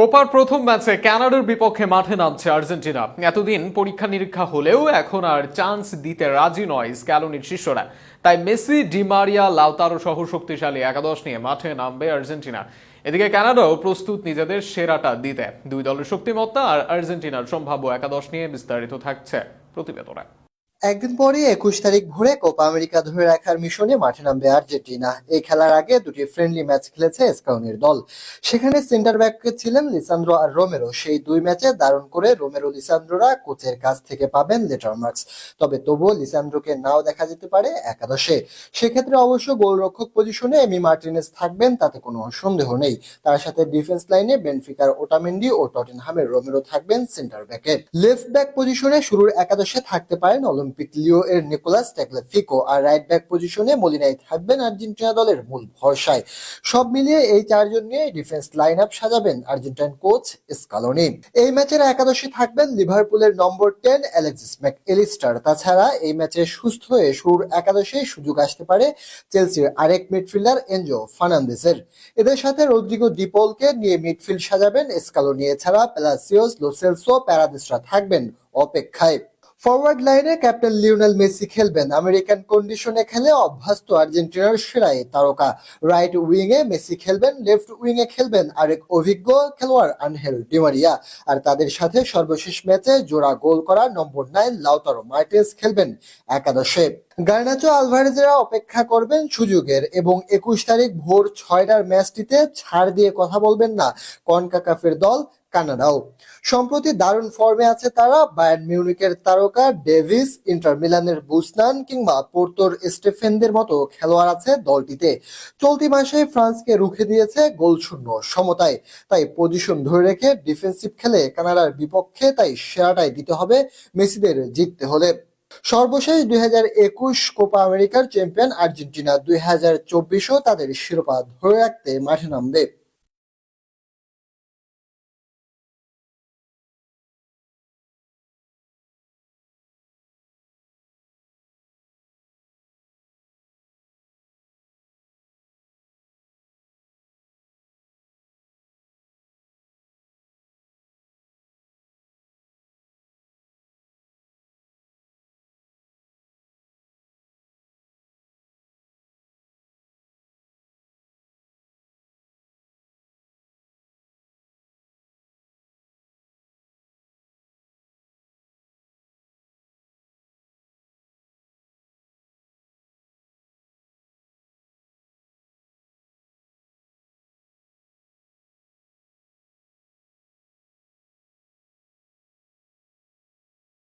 কোপার প্রথম ম্যাচে কানাডার বিপক্ষে মাঠে নামছে আর্জেন্টিনা। এতদিন পরীক্ষা নিরীক্ষা হলেও এখন আর চান্স দিতে রাজি নয় স্ক্যালোনির শিষ্যরা। তাই মেসি ডিমারিয়া লাউতারো সহ শক্তিশালী একাদশ নিয়ে মাঠে নামবে আর্জেন্টিনা। এদিকে কানাডাও প্রস্তুত নিজেদের সেরাটা দিতে। দুই দলের শক্তিমত্তা আর আর্জেন্টিনার সম্ভাব্য একাদশ নিয়ে বিস্তারিত থাকছে প্রতিবেদনে। একদিন পরে একুশ তারিখ ভোরে কোপা আমেরিকা ধরে রাখার মিশনে মাঠে নামবে আর্জেন্টিনা। এই খেলার আগে দুটি ফ্রেন্ডলি ম্যাচ খেলেছে স্কাউনির দল। সেখানে সেন্টার ব্যাক ছিলেন লিসান্দ্রো আর রোমেরো। সেই দুই ম্যাচে দারুণ করে রোমেরো লিসান্দ্রোরা কোচের কাছ থেকে পাবেন লেটার মার্কস তবে তবুও লিসান্দ্রোকে নাও দেখা যেতে পারে একাদশে। সেক্ষেত্রে অবশ্য গোলরক্ষক পজিশনে এমি মার্টিনেস থাকবেন, তাতে কোনো সন্দেহ নেই। তার সাথে ডিফেন্স লাইনে বেনফিকার ওটামেন্ডি ও টটেনহামের রোমেরো থাকবেন সেন্টার ব্যাকে লেফট ব্যাক পজিশনে শুরুর একাদশে থাকতে পারেন অলিম্পিক লিও এর নিকোলাস টেকলেফিকো আর রাইট ব্যাক পজিশনে মলিনাই থাকবেন আর্জেন্টিনা দলের মূল ভরসায়। সব মিলিয়ে এই চারজন নিয়ে ডিফেন্স লাইন আপ সাজাবেন আর্জেন্টাইন কোচ স্কালোনি। এই ম্যাচের একাদশে থাকবেন লিভারপুলের number ten Alexis Mac Allister তাছাড়া এই ম্যাচে সুস্থ হয়ে শুরুর একাদশে সুযোগ আসতে পারে চেলসির আরেক মিডফিল্ডার এনজো ফার্নান্দেসের এদের সাথে রদ্রিগো ডিপোলকে নিয়ে মিডফিল্ড সাজাবেন স্কালোনি। এছাড়া প্যালাসিওস লোসেলসো, প্যারাদিসরা থাকবেন অপেক্ষায়। ফরওয়ার্ড লাইনে ক্যাপ্টেন লিওনেল মেসি খেলবেন। আমেরিকান কন্ডিশনে খেলে অভ্যস্ত আর্জেন্টিনার সেরাই তারকা। রাইট উইং এ মেসি খেলবেন লেফট উইং এ খেলবেন আরেক অভিজ্ঞ খেলোয়াড় আনহেল ডিমারিয়া। আর তাদের সাথে সর্বশেষ ম্যাচে জোড়া গোল করা নম্বর নাইন লাউতারো মার্টিন্স খেলবেন একাদশে। গার্নাচো আলভারেজেরা অপেক্ষা করবেন সুযোগের এবং একুশ তারিখ ভোর ছয়টার ম্যাচটিতে ছাড় দিয়ে কথা বলবেন না। কনকাকাফের দল কানাডাও। সম্প্রতি দারুণ ফর্মে আছে তারা, বায়ার্ন মিউনিকের তারকা ডেভিস, ইন্টার মিলানের বুসনান কিংবা পোর্তোর স্টেফেনদের মতো খেলোয়াড় আছে দলটিতে। চলতি মাসে ফ্রান্সকে রুখে দিয়েছে গোল শূন্য সমতায়। তাই পজিশন ধরে রেখে ডিফেন্সিভ খেলে কানাডার বিপক্ষে তাই সেরাটাই দিতে হবে মেসিদের জিততে হলে। সর্বশেষ দুই হাজার একুশ কোপা আমেরিকার চ্যাম্পিয়ন আর্জেন্টিনা দুই হাজার চব্বিশও তাদের শিরোপা ধরে রাখতে মাঠে নামবে।